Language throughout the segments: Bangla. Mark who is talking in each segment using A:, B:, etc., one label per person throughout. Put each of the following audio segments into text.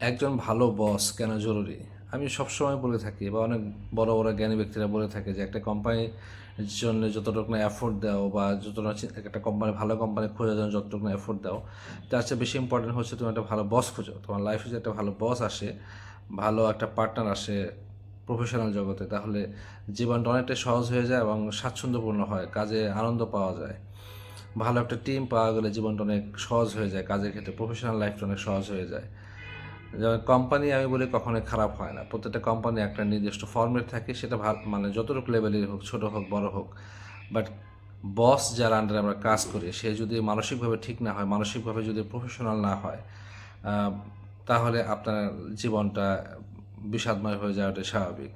A: একজন ভালো বস কেন জরুরি? আমি সবসময় বলে থাকি বা অনেক বড় বড় জ্ঞানী ব্যক্তিরা বলে থাকে যে একটা কোম্পানির জন্য যতটুকু না এফোর্ট দাও বা যতটা একটা কোম্পানি ভালো কোম্পানি খোঁজার জন্য যতটুকু না এফোর্ট দাও, তার চেয়ে বেশি ইম্পর্টেন্ট হচ্ছে তুমি একটা ভালো বস খোঁজো। তোমার লাইফে যে একটা ভালো বস আসে, ভালো একটা পার্টনার আসে প্রফেশনাল জগতে, তাহলে জীবনটা অনেকটাই সহজ হয়ে যায় এবং স্বাচ্ছন্দ্যপূর্ণ হয়, কাজে আনন্দ পাওয়া যায়। ভালো একটা টিম পাওয়া গেলে জীবনটা অনেক সহজ হয়ে যায়, কাজের ক্ষেত্রে প্রফেশনাল লাইফটা অনেক সহজ হয়ে যায়। যেমন কোম্পানি আমি বলি কখনোই খারাপ হয় না। প্রত্যেকটা কোম্পানি একটা নির্দিষ্ট ফর্মেট থাকে, সেটা ভালো মানে যতটুকু লেভেলের হোক, ছোট হোক, বড় হোক। বাট বস যার আন্ডারে আমরা কাজ করি, সে যদি মানসিকভাবে ঠিক না হয়, মানসিকভাবে যদি প্রফেশনাল না হয় তাহলে আপনার জীবনটা বিষাদময় হয়ে যাওয়াটা স্বাভাবিক।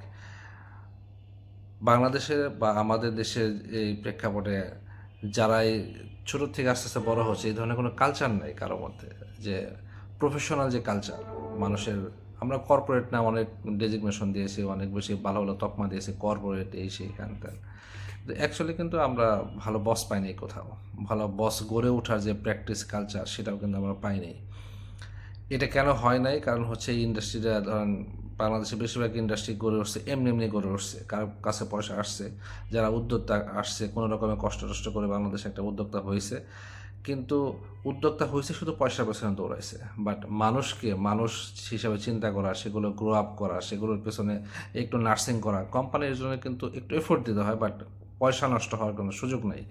A: বাংলাদেশের বা আমাদের দেশের এই প্রেক্ষাপটে যারাই ছোটো থেকে আস্তে আস্তে বড় হচ্ছে, এই ধরনের কোনো কালচার নেই কারোর মধ্যে, যে প্রফেশনাল যে কালচার মানুষের, আমরা কর্পোরেট না অনেক ডেজিগনেশন দিয়েছি, অনেক বেশি ভালো ভালো তকমা দিয়েছি কর্পোরেট এই সেই হ্যান ত্যান অ্যাকচুয়ালি কিন্তু আমরা ভালো বস পাইনি কোথাও। ভালো বস গড়ে ওঠার যে প্র্যাকটিস কালচার সেটাও কিন্তু আমরা পাইনি। এটা কেন হয় নাই? কারণ হচ্ছে এই ইন্ডাস্ট্রিটা ধরেন, বাংলাদেশে বেশিরভাগ ইন্ডাস্ট্রি গড়ে উঠছে, এমনি এমনি গড়ে উঠছে। কার কাছে পয়সা আসছে? যারা উদ্যোক্তা আসছে, কোনো রকমের কষ্ট টষ্ট করে বাংলাদেশে একটা উদ্যোক্তা হয়েছে। কিন্তু উদ্যোক্তা হয়েছে শুধু পয়সার পেছনে দৌড়াইছে। বাট মানুষকে, মানুষ হিসাবে চিন্তা করা, সেগুলো গ্রো আপ করা, সেগুলোর পেছনে একটু নার্সিং করা কোম্পানির জন্য কিন্তু একটু এফোর্ট দিতে হয় বাট পয়সা নষ্ট হওয়ার কোনো সুযোগ নেই।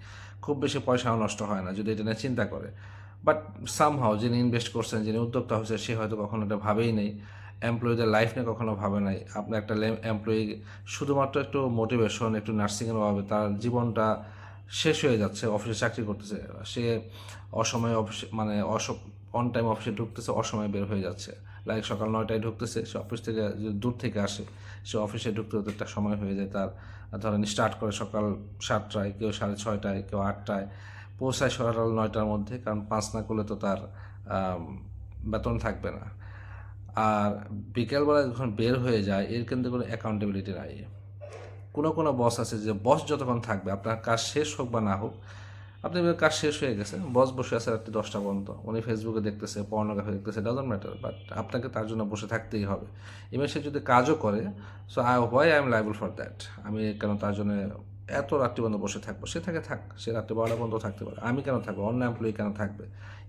A: খুব বেশি পয়সাও নষ্ট হয় না, যদি এটা নিয়ে চিন্তা করে। বাট সামহাও যিনি ইনভেস্ট করছেন, যিনি উদ্যোক্তা হয়েছে, সে হয়তো কখনো এটা ভাবেই নেই। এমপ্লয়ীদের লাইফ নিয়ে কখনো ভাবে নাই। আপনার একটা এমপ্লয়ি শুধুমাত্র একটু মোটিভেশন একটু নার্সিংয়ের অভাবে, তার জীবনটা শেষ হয়ে যাচ্ছে, অফিসে চাকরি করতেছে। সে অসময়ে অফিসে মানে অস অন টাইম অফিসে ঢুকতেছে, অসময়ে বের হয়ে যাচ্ছে। লাইক সকাল নয়টায় ঢুকতেছে, সে অফিস থেকে দূর থেকে আসে, সে অফিসে ঢুকতে হতে একটা সময় হয়ে যায় তার। ধরেন স্টার্ট করে সকাল সাতটায়, কেউ সাড়ে ছয়টায়, কেউ আটটায়, পৌঁছায় সকাল নয়টার মধ্যে, কারণ পাঁচ না করলে তো তার বেতন থাকবে না। আর বিকেলবেলা যখন বের হয়ে যায়, এর কিন্তু কোনো অ্যাকাউন্টেবিলিটি নাই। কোনো কোনো বস আছে যে বস যতক্ষণ থাকবে, আপনার কাজ শেষ হোক বা না হোক, আপনি কাজ শেষ হয়ে গেছে বস বসে আছে রাত্রি দশটা পর্যন্ত, উনি ফেসবুকে দেখতেছে পর্নোগ্রাফি দেখতেছে ডাজন্ট ম্যাটার বাট আপনাকে তার জন্য বসে থাকতেই হবে। এবার সে যদি কাজও করে so I why I am liable for that আমি কেন তার জন্য এত রাত্রি পর্যন্ত বসে থাকব, সে থাকে থাক, সে রাত্রি বারোটা পর্যন্ত থাকতে পারে। আমি কেন থাকব? অন্য এমপ্লয়ি কেন থাকবে?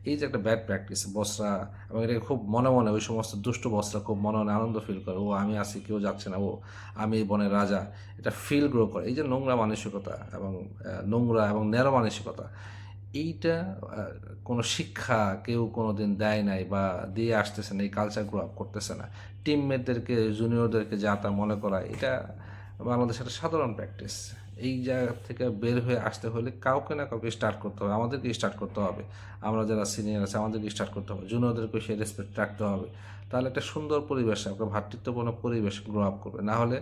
A: এই যে একটা ব্যাড প্র্যাকটিস বসরা এবং এটাকে খুব মনে মনে ওই সমস্ত দুষ্ট বসরা খুব মনে মনে আনন্দ ফিল করে, ও, আমি আছি, কেউ যাচ্ছে না, ও, আমি বনের রাজা। এটা ফিল গ্রো করে। এই যে নোংরা মানসিকতা এবং নোংরা এবং ন্যারো মানসিকতা, এইটা কোনো শিক্ষা কেউ কোনো দিন দেয় নাই বা দিয়ে আসতেছে না, এই কালচার গ্রো আপ করতেছে না। টিমমেটদেরকে জুনিয়রদেরকে যা তা মনে করা, এটা বাংলাদেশের সাধারণ প্র্যাকটিস এই জায়গা থেকে বের হয়ে আসতে হলে কাউকে না কাউকে স্টার্ট করতে হবে। আমাদেরকে স্টার্ট করতে হবে। আমরা যারা সিনিয়র আছে, আমাদেরকে স্টার্ট করতে হবে। জুনিয়রদেরকে সেই রেসপেক্ট রাখতে হবে। তাহলে একটা সুন্দর পরিবেশ, একটা ভ্রাতৃত্বপূর্ণ পরিবেশ গ্রো আপ করবে। না হলে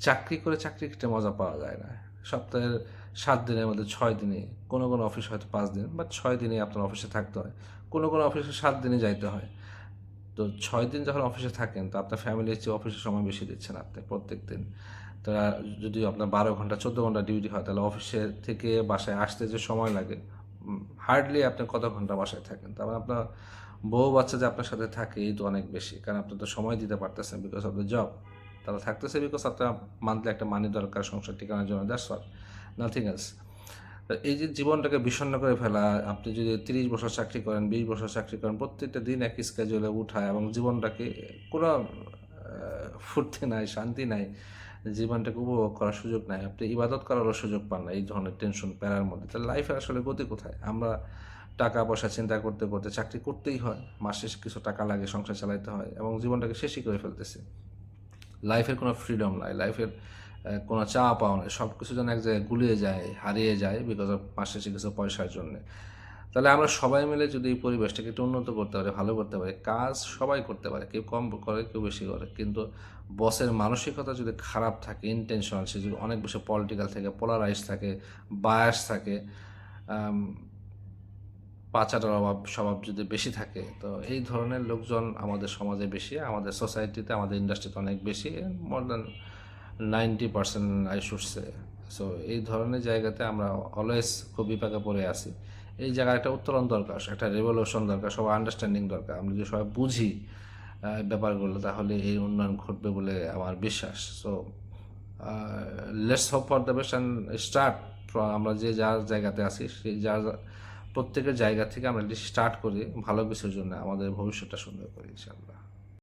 A: চাকরি করে চাকরি ক্ষেত্রে মজা পাওয়া যায় না। সপ্তাহের সাত দিনের মধ্যে ছয় দিনে, কোনো কোনো অফিস হয়তো পাঁচ দিন বা ছয় দিনে আপনার অফিসে থাকতে হয়। কোনো কোনো অফিসে সাত দিনে যাইতে হয়। তো ছয় দিন যখন অফিসে থাকেন, তো আপনার ফ্যামিলির চেয়ে অফিসে সময় বেশি দিচ্ছেন আপনি প্রত্যেক দিন তারা যদি আপনার বারো ঘণ্টা, চোদ্দ ঘণ্টা ডিউটি হয়, তাহলে অফিসে থেকে বাসায় আসতে যে সময় লাগে হার্ডলি আপনি কত ঘণ্টা বাসায় থাকেন? তারপর আপনার বউ বাচ্চা যে আপনার সাথে থাকে, এই তো অনেক বেশি। কারণ আপনি তো সময় দিতে পারতেছেন বিকজ অফ দ্য জব তারা থাকতেছে বিকজ আপনার মান্থলি একটা মানি দরকার, সংসার ঠিকানার জন্য দ্যাটস অল নাথিং এলস এই যে জীবনটাকে বিষণ্ণ করে ফেলা, আপনি যদি তিরিশ বছর চাকরি করেন, বিশ বছর চাকরি করেন, প্রত্যেকটা দিন এক স্কেজুলে উঠায় এবং জীবনটাকে কোনো ফুর্তি নাই, শান্তি নাই জীবনটাকে উপভোগ করার সুযোগ নাই। আপনি ইবাদত করারও সুযোগ পান না, এই ধরনের টেনশন প্যারার মধ্যে। তাহলে লাইফের আসলে গতি কোথায়? আমরা টাকা পয়সা চিন্তা করতে করতে চাকরি করতেই হয়, মাস শেষে কিছু টাকা লাগে, সংসার চালাইতে হয় এবং জীবনটাকে শেষই করে ফেলতেছে। লাইফের কোনো ফ্রিডম নাই লাইফের কোনো চা পাওয়া নাই সব কিছু যেন এক জায়গায় গুলিয়ে যায়, হারিয়ে যায় বিকজ অফ মাস শেষে কিছু পয়সার জন্য। তাহলে আমরা সবাই মিলে যদি এই পরিবেশটাকে একটু উন্নত করতে পারি, ভালো করতে পারি, কাজ সবাই করতে পারে, কেউ কম করে, কেউ বেশি করে। কিন্তু বসের মানসিকতা যদি খারাপ থাকে ইন্টেনশনাল সে যদি অনেক বেশি পলিটিক্যাল থাকে পোলারাইজ থাকে বায়াস থাকে পাচাটার অভাব, স্বভাব যদি বেশি থাকে, তো এই ধরনের লোকজন আমাদের সমাজে বেশি, আমাদের সোসাইটিতে আমাদের ইন্ডাস্ট্রিতে অনেক বেশি more than ninety percent I so এই ধরনের জায়গাতে আমরা অলওয়েজ খুব বিপাকে পড়ে আছি। এই জায়গায় একটা উত্তরণ দরকার, একটা রেভলিউশন দরকার সবাই আন্ডারস্ট্যান্ডিং দরকার। আমরা যদি সবাই বুঝি ব্যাপারগুলো, তাহলে এই উন্নয়ন ঘটবে বলে আমার বিশ্বাস। So let's hope for the best and start আমরা যে যার জায়গাতে আছি, সেই যার প্রত্যেকের জায়গা থেকে আমরা স্টার্ট করি, ভালো কিছুর জন্য আমাদের ভবিষ্যৎটা সুন্দর করি ইনশাল্লাহ